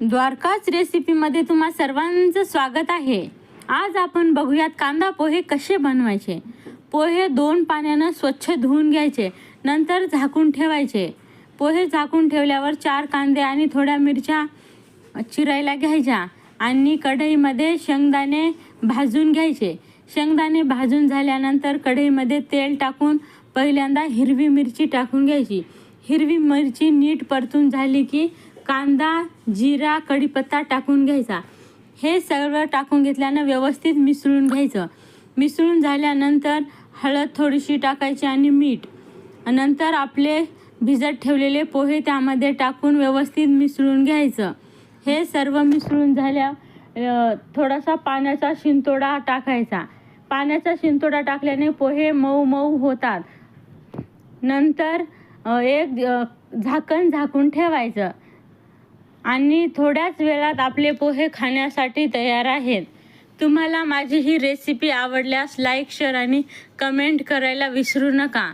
द्वारकाच रेसिपीमध्ये तुम्हा सर्वांचं स्वागत आहे. आज आपण बघूयात कांदा पोहे कसे बनवायचे. पोहे दोन पाण्यानं स्वच्छ धुवून घ्यायचे नंतर झाकून ठेवायचे. पोहे झाकून ठेवल्यावर चार कांदे आणि थोड्या मिरच्या चिरायला घ्यायच्या आणि कढईमध्ये शेंगदाणे भाजून घ्यायचे. शेंगदाणे भाजून झाल्यानंतर कढईमध्ये तेल टाकून पहिल्यांदा हिरवी मिरची टाकून घ्यायची. हिरवी मिरची नीट परतून झाली की कांदा जिरा कढीपत्ता टाकून घ्यायचा. हे सगळं टाकून घेतल्यानं व्यवस्थित मिसळून घ्यायचं. मिसळून झाल्यानंतर हळद थोडीशी टाकायची आणि मीठ. नंतर आपले भिजत ठेवलेले पोहे त्यामध्ये टाकून व्यवस्थित मिसळून घ्यायचं. हे सर्व मिसळून झाल्या थोडासा पाण्याचा शिंतोडा टाकायचा. पाण्याचा शिंतोडा टाकल्याने पोहे मऊ मऊ होतात. नंतर एक झाकण झाकून ठेवायचं. आणि थोड्याच वेळात आपले पोहे खाण्यासाठी तयार आहेत. तुम्हाला माझी ही रेसिपी आवडल्यास लाईक शेअर आणि कमेंट करायला विसरू नका.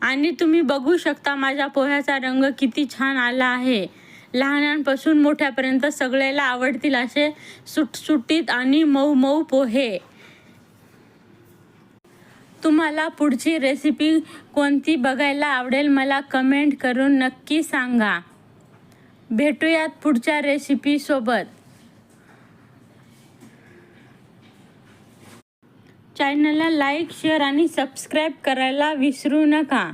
आणि तुम्ही बघू शकता माझ्या पोह्याचा रंग किती छान आला आहे. लहानांपासून मोठ्यापर्यंत सगळ्याला आवडतील असे सुटसुटीत आणि मऊ मऊ पोहे. तुम्हाला पुढची रेसिपी कोणती बघायला आवडेल मला कमेंट करून नक्की सांगा. भेटूयात पुढच्या रेसिपीसोबत चॅनलला लाईक शेअर आणि सबस्क्राईब करायला विसरू नका.